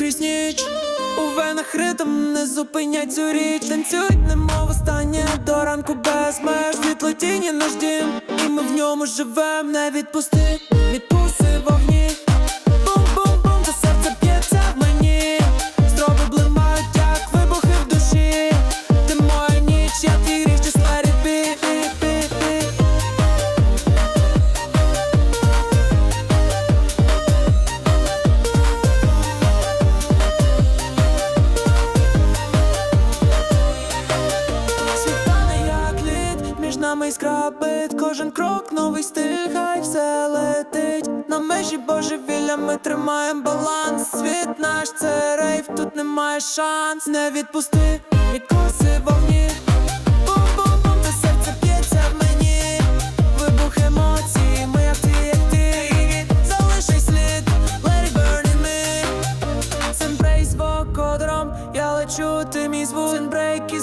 ніч. У венах ритм, не зупиняй цю річ. Танцюй, немов останнє. До ранку без меж. Світло тіні наш дім, і ми в ньому живем Не відпусти, відпусти вогні лід, між нами іскра бит Кожен крок новий стиль, хай все летить. На межі божевілля ми тримаємо баланс. Світ наш це рейв, тут немає шанс. Не відпусти, відкуси вогні. Бум-бум-бум, та серце б'ється в мені. Вибух емоцій, ми як ти, як ти Залишай слід, let it burn in me. Сенбрей з вокодером, я лечу, ти мій звук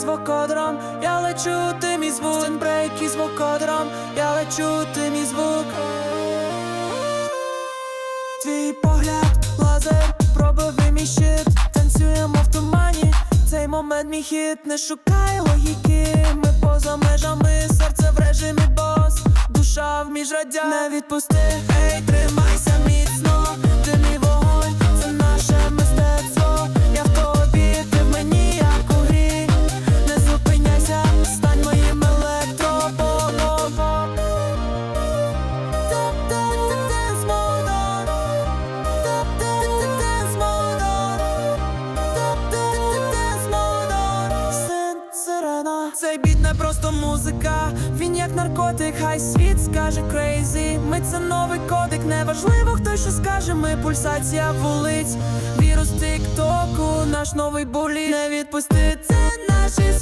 Із я лечу, ти мій звук Сенбрейк із вокодером, я лечу, ти мій звук Твій погляд, лазер, пробивай мій щит. Танцюємо в тумані, цей момент мій хіт Не шукай логіки, ми поза межами. Серце в режимі бос, душа в міжрадях Не відпусти, ей, тримайся Цей біт не просто музика, він як наркотик, хай світ скаже крейзі. Ми це новий кодик, неважливо хто що скаже, ми пульсація вулиць, вірус тіктоку, наш новий булі Не відпусти, це наші